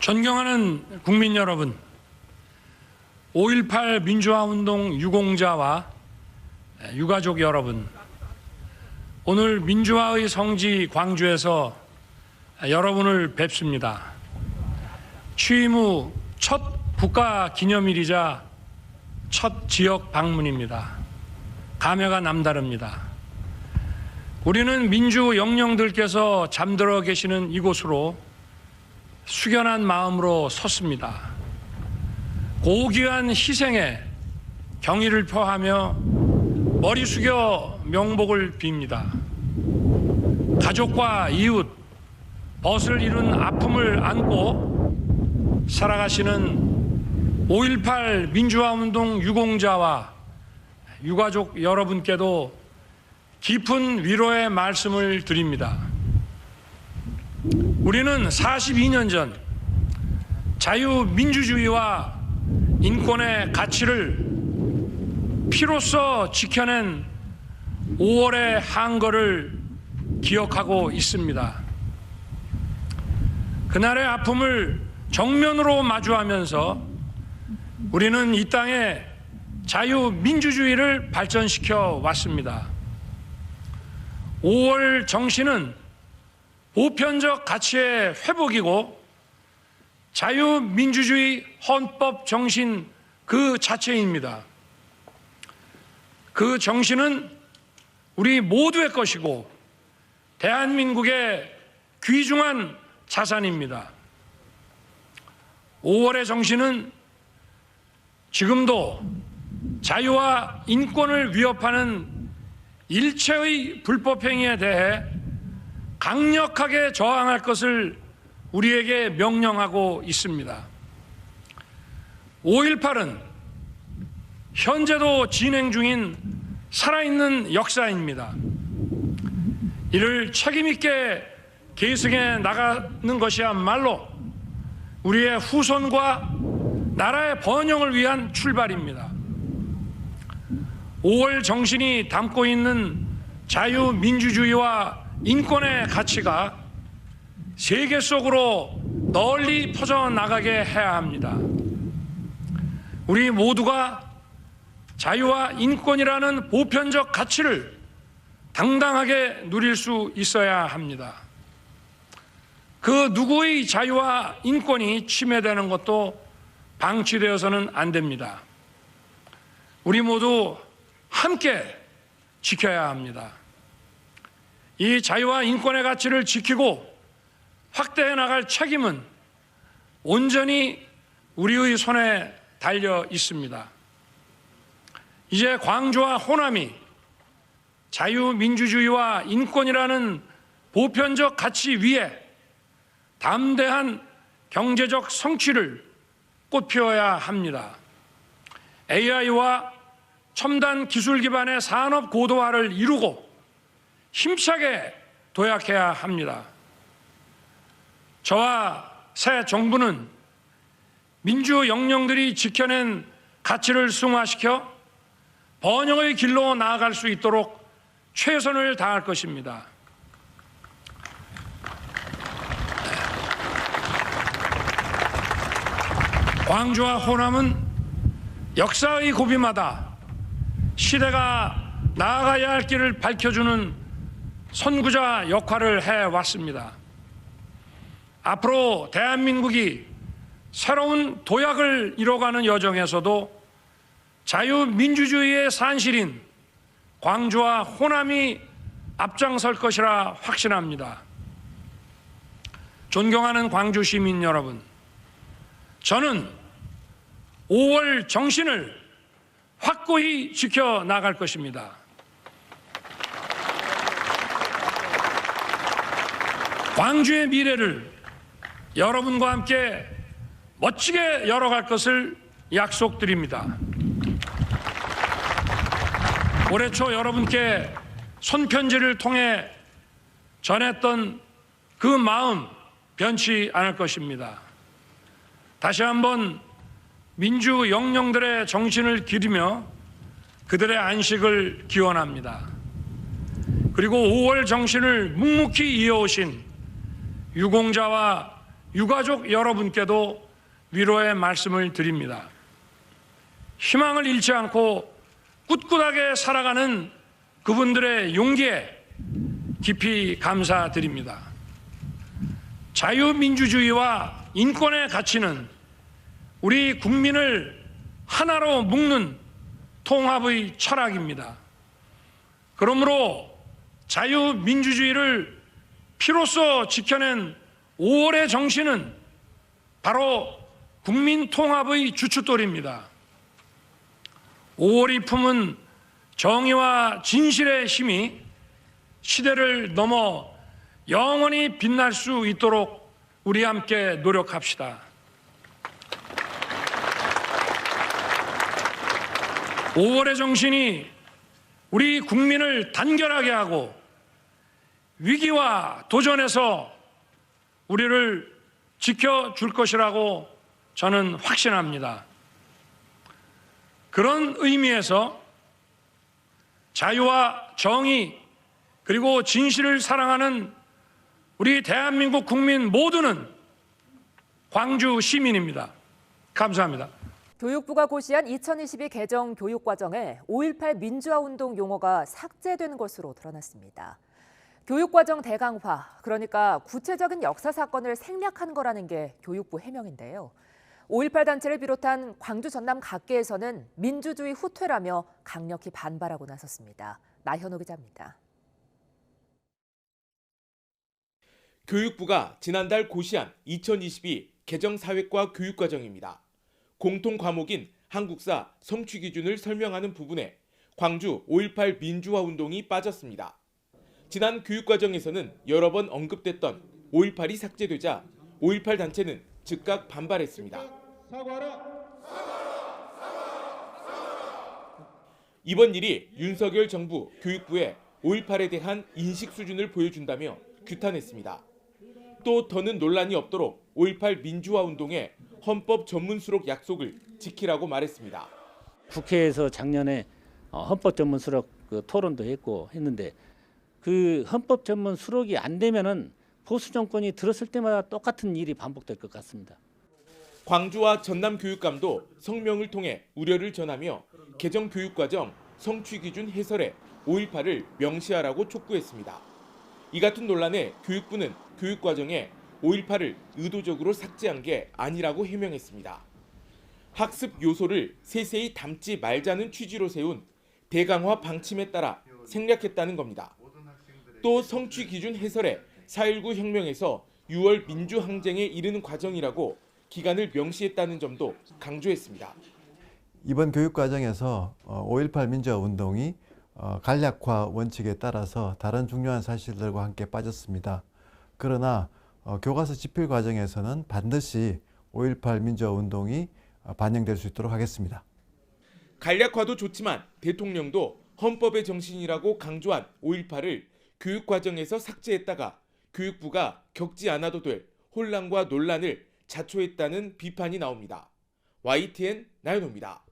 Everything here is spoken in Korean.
존경하는 국민 여러분, 5.18 민주화운동 유공자와 유가족 여러분, 오늘 민주화의 성지 광주에서 여러분을 뵙습니다. 취임 후 첫 국가 기념일이자 첫 지역 방문입니다. 감회가 남다릅니다. 우리는 민주 영령들께서 잠들어 계시는 이곳으로 숙연한 마음으로 섰습니다. 고귀한 희생에 경의를 표하며 머리 숙여 명복을 빕니다. 가족과 이웃, 벗을 이룬 아픔을 안고 살아가시는 5.18 민주화운동 유공자와 유가족 여러분께도 깊은 위로의 말씀을 드립니다. 우리는 42년 전 자유민주주의와 인권의 가치를 피로써 지켜낸 5월의 한거를 기억하고 있습니다. 그날의 아픔을 정면으로 마주하면서 우리는 이 땅에 자유민주주의를 발전시켜 왔습니다. 5월 정신은 보편적 가치의 회복이고 자유민주주의 헌법 정신 그 자체입니다. 그 정신은 우리 모두의 것이고 대한민국의 귀중한 자산입니다. 5월의 정신은 지금도 자유와 인권을 위협하는 일체의 불법행위에 대해 강력하게 저항할 것을 우리에게 명령하고 있습니다. 5.18은 현재도 진행 중인 살아있는 역사입니다. 이를 책임있게 계승해 나가는 것이야말로 우리의 후손과 나라의 번영을 위한 출발입니다. 5월 정신이 담고 있는 자유민주주의와 인권의 가치가 세계 속으로 널리 퍼져나가게 해야 합니다. 우리 모두가 자유와 인권이라는 보편적 가치를 당당하게 누릴 수 있어야 합니다. 그 누구의 자유와 인권이 침해되는 것도 방치되어서는 안 됩니다. 우리 모두 함께 지켜야 합니다. 이 자유와 인권의 가치를 지키고 확대해 나갈 책임은 온전히 우리의 손에 달려 있습니다. 이제 광주와 호남이 자유민주주의와 인권이라는 보편적 가치 위에 담대한 경제적 성취를 꽃피워야 합니다. AI와 첨단 기술 기반의 산업 고도화를 이루고 힘차게 도약해야 합니다. 저와 새 정부는 민주 영령들이 지켜낸 가치를 승화시켜 번영의 길로 나아갈 수 있도록 최선을 다할 것입니다. 광주와 호남은 역사의 고비마다 시대가 나아가야 할 길을 밝혀주는 선구자 역할을 해왔습니다. 앞으로 대한민국이 새로운 도약을 이뤄가는 여정에서도 자유민주주의의 산실인 광주와 호남이 앞장설 것이라 확신합니다. 존경하는 광주 시민 여러분, 저는 5월 정신을 확고히 지켜 나갈 것입니다. 광주의 미래를 여러분과 함께 멋지게 열어갈 것을 약속드립니다. 올해 초 여러분께 손편지를 통해 전했던 그 마음 변치 않을 것입니다. 다시 한번 민주 영령들의 정신을 기리며 그들의 안식을 기원합니다. 그리고 5월 정신을 묵묵히 이어오신 유공자와 유가족 여러분께도 위로의 말씀을 드립니다. 희망을 잃지 않고 꿋꿋하게 살아가는 그분들의 용기에 깊이 감사드립니다. 자유민주주의와 인권의 가치는 우리 국민을 하나로 묶는 통합의 철학입니다. 그러므로 자유민주주의를 피로써 지켜낸 5월의 정신은 바로 국민 통합의 주춧돌입니다. 5월이 품은 정의와 진실의 힘이 시대를 넘어 영원히 빛날 수 있도록 우리 함께 노력합시다. 5월의 정신이 우리 국민을 단결하게 하고 위기와 도전에서 우리를 지켜줄 것이라고 저는 확신합니다. 그런 의미에서 자유와 정의 그리고 진실을 사랑하는 우리 대한민국 국민 모두는 광주 시민입니다. 감사합니다. 교육부가 고시한 2022 개정 교육과정에 5.18 민주화 운동 용어가 삭제된 것으로 드러났습니다. 교육과정 대강화, 그러니까 구체적인 역사 사건을 생략한 거라는 게 교육부 해명인데요. 5.18 단체를 비롯한 광주 전남 각계에서는 민주주의 후퇴라며 강력히 반발하고 나섰습니다. 나현호 기자입니다. 교육부가 지난달 고시한 2022 개정사회과 교육과정입니다. 공통 과목인 한국사 성취 기준을 설명하는 부분에 광주 5.18 민주화 운동이 빠졌습니다. 지난 교육과정에서는 여러 번 언급됐던 5.18이 삭제되자 5.18 단체는 즉각 반발했습니다. 이번 일이 윤석열 정부 교육부의 5.18에 대한 인식 수준을 보여준다며 규탄했습니다. 또 더는 논란이 없도록 5.18 민주화 운동의 헌법 전문 수록 약속을 지키라고 말했습니다. 국회에서 작년에 어, 헌법 전문 수록 그 토론도 했고 했는데 그 헌법 전문 수록이 안 되면은 보수 정권이 들었을 때마다 똑같은 일이 반복될 것 같습니다. 광주와 전남 교육감도 성명을 통해 우려를 전하며 개정 교육과정 성취 기준 해설에 5.18을 명시하라고 촉구했습니다. 이 같은 논란에 교육부는 교육과정에 5.18을 의도적으로 삭제한 게 아니라고 해명했습니다. 학습 요소를 세세히 담지 말자는 취지로 세운 대강화 방침에 따라 생략했다는 겁니다. 또 성취 기준 해설에 4.19 혁명에서 6월 민주항쟁에 이르는 과정이라고 기간을 명시했다는 점도 강조했습니다. 이번 교육 과정에서 5.18 민주화 운동이 어, 간략화 원칙에 따라서 다른 중요한 사실들과 함께 빠졌습니다. 그러나 어, 교과서 집필 과정에서는 반드시 5.18 민주화 운동이 어, 반영될 수 있도록 하겠습니다. 간략화도 좋지만 대통령도 헌법의 정신이라고 강조한 5.18을 교육 과정에서 삭제했다가 교육부가 겪지 않아도 될 혼란과 논란을 자초했다는 비판이 나옵니다. YTN 나연호입니다.